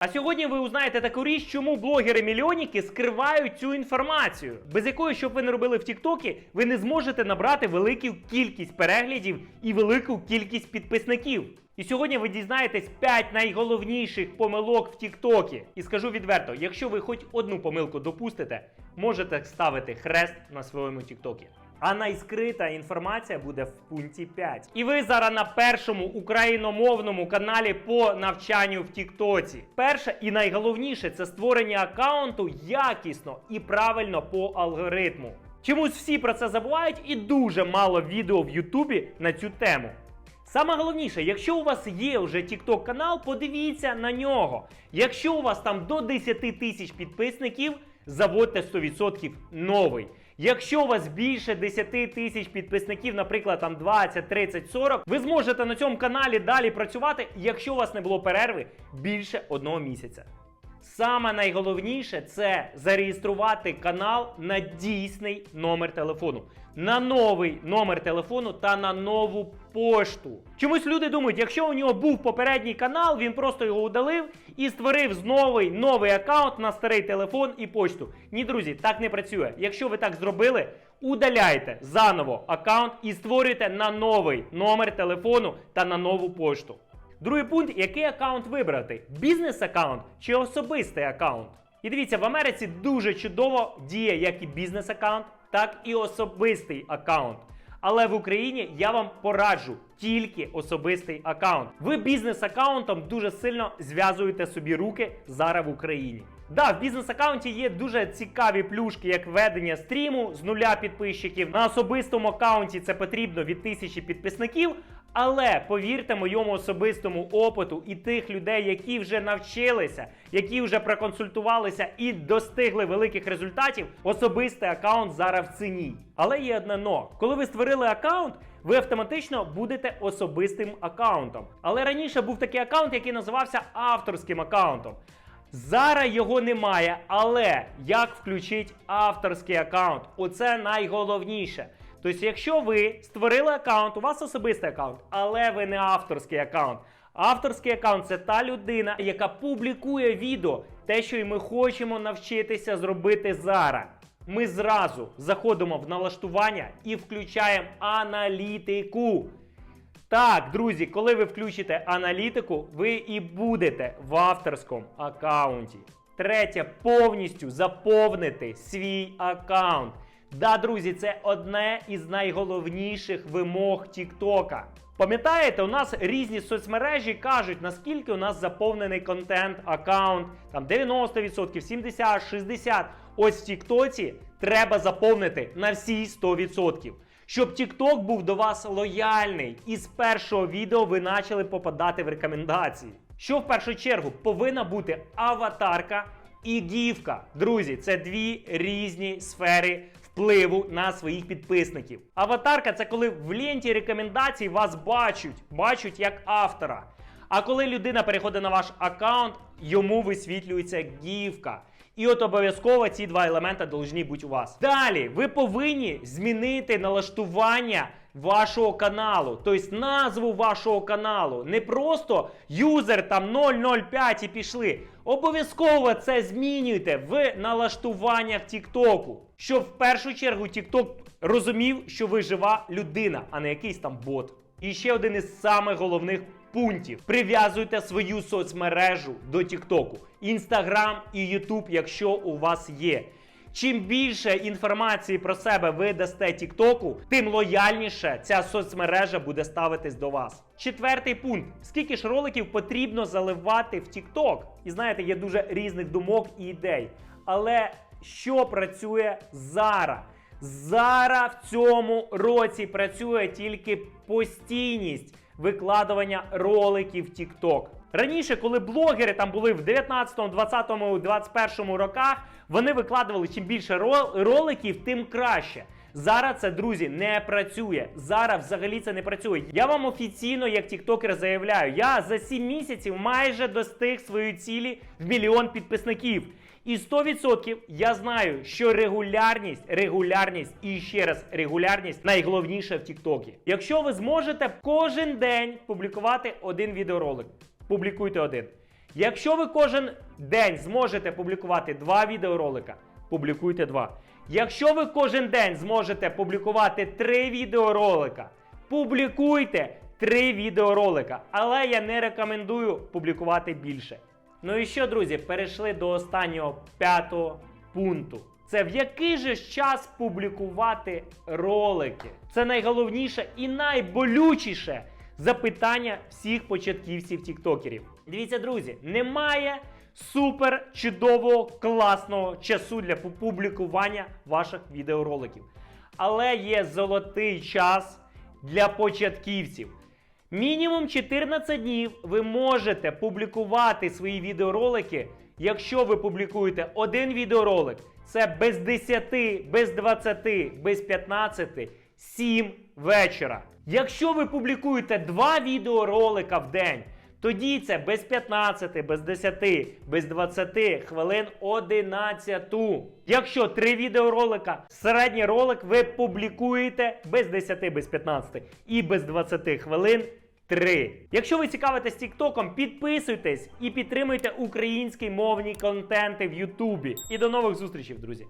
А сьогодні ви узнаєте таку річ, чому блогери-мільйонники скривають цю інформацію, без якої, щоб ви не робили в Тіктокі, ви не зможете набрати велику кількість переглядів і велику кількість підписників. І сьогодні ви дізнаєтесь 5 найголовніших помилок в Тіктокі. І скажу відверто, якщо ви хоч одну помилку допустите, можете ставити хрест на своєму Тіктокі. А найскрита інформація буде в пункті 5. І ви зараз на першому україномовному каналі по навчанню в Тіктоці. Перше і найголовніше це створення аккаунту якісно і правильно по алгоритму. Чомусь всі про це забувають, і дуже мало відео в Ютубі на цю тему. Саме головніше, якщо у вас є вже TikTok канал, подивіться на нього. Якщо у вас там до 10 тисяч підписників, заводьте 100% новий. Якщо у вас більше 10 тисяч підписників, наприклад, там 20, 30, 40, ви зможете на цьому каналі далі працювати, якщо у вас не було перерви більше одного місяця. Саме найголовніше це зареєструвати канал на дійсний номер телефону, на новий номер телефону та на нову пошту. Чомусь люди думають, якщо у нього був попередній канал, він просто його удалив і створив з новий аккаунт на старий телефон і почту. Ні, друзі, так не працює. Якщо ви так зробили, удаляйте заново аккаунт і створюйте на новий номер телефону та на нову пошту. Другий пункт, який аккаунт вибрати: бізнес-аккаунт чи особистий аккаунт. І дивіться, в Америці дуже чудово діє як і бізнес-аккаунт, так і особистий аккаунт. Але в Україні я вам пораджу тільки особистий аккаунт. Ви бізнес-аккаунтом дуже сильно зв'язуєте собі руки зараз в Україні. Да, в бізнес-аккаунті є дуже цікаві плюшки, як ведення стріму з нуля підписчиків. На особистому аккаунті це потрібно від тисячі підписників. Але повірте моєму особистому опиту і тих людей, які вже навчилися, які вже проконсультувалися і достигли великих результатів, особистий аккаунт зараз в ціні. Але є одне но. Коли ви створили аккаунт, ви автоматично будете особистим аккаунтом. Але раніше був такий аккаунт, який називався авторським аккаунтом. Зараз його немає, але як включити авторський аккаунт? Оце найголовніше. Тобто, якщо ви створили аккаунт, у вас особистий аккаунт, але ви не авторський аккаунт. Авторський аккаунт це та людина, яка публікує відео, те, що і ми хочемо навчитися зробити зараз. Ми зразу заходимо в налаштування і включаємо аналітику. Так, друзі, коли ви включите аналітику, ви і будете в авторському аккаунті. Третє, повністю заповнити свій аккаунт. Да, друзі, це одне із найголовніших вимог Тіктока. Пам'ятаєте, у нас різні соцмережі кажуть, наскільки у нас заповнений контент, аккаунт, там 90%, 70-60%. Ось в Тіктоці треба заповнити на всі 100%. Щоб TikTok був до вас лояльний, і з першого відео ви почали попадати в рекомендації. Що в першу чергу повинна бути аватарка і гівка. Друзі, це дві різні сфери впливу на своїх підписників. Аватарка це коли в ленті рекомендацій вас бачать, бачать як автора. А коли людина переходить на ваш аккаунт, йому висвітлюється гівка. І от обов'язково ці два елементи повинні бути у вас. Далі ви повинні змінити налаштування вашого каналу, тобто назву вашого каналу. Не просто юзер там 005 і пішли. Обов'язково це змінюйте в налаштуваннях Тіктоку, щоб в першу чергу Тікток розумів, що ви жива людина, а не якийсь там бот. І ще один із самих головних пунктів: прив'язуйте свою соцмережу до Тіктоку, Інстаграм і Ютуб, якщо у вас є. Чим більше інформації про себе ви дасте Тіктоку, тим лояльніше ця соцмережа буде ставитись до вас. Четвертий пункт: скільки ж роликів потрібно заливати в Тікток? І знаєте, є дуже різних думок і ідей. Але що працює зараз? Зараз в цьому році працює тільки постійність викладування роликів в TikTok. Раніше, коли блогери там були в 19, 20, 21 роках, вони викладували чим більше роликів, тим краще. Зараз це, друзі, не працює. Зараз взагалі це не працює. Я вам офіційно, як тіктокер, заявляю, я за 7 місяців майже достиг своєї цілі в мільйон підписників. І 100% я знаю, що регулярність, регулярність і ще раз регулярність найголовніше в Тіктокі. Якщо ви зможете кожен день публікувати один відеоролик, публікуйте один. Якщо ви кожен день зможете публікувати два відеоролика, публікуйте два. Якщо ви кожен день зможете публікувати три відеоролика, публікуйте три відеоролика. Але я не рекомендую публікувати більше. Ну і що, друзі, перейшли до останнього п'ятого пункту. Це в який же час публікувати ролики? Це найголовніше і найболючіше запитання всіх початківців тіктокерів. Дивіться, друзі, немає супер чудового класного часу для публікування ваших відеороликів. Але є золотий час для початківців. Мінімум 14 днів ви можете публікувати свої відеоролики, якщо ви публікуєте один відеоролик. Це без 10, без 20, без 15, 7 вечора. Якщо ви публікуєте два відеоролика в день, тоді це без 15, без 10, без 20 хвилин 11. Якщо три відеоролика, середній ролик ви публікуєте без 10, без 15 і без 20 хвилин 3. Якщо ви цікавитесь Тіктоком, підписуйтесь і підтримуйте українські мовні контенти в Ютубі. І до нових зустрічей, друзі!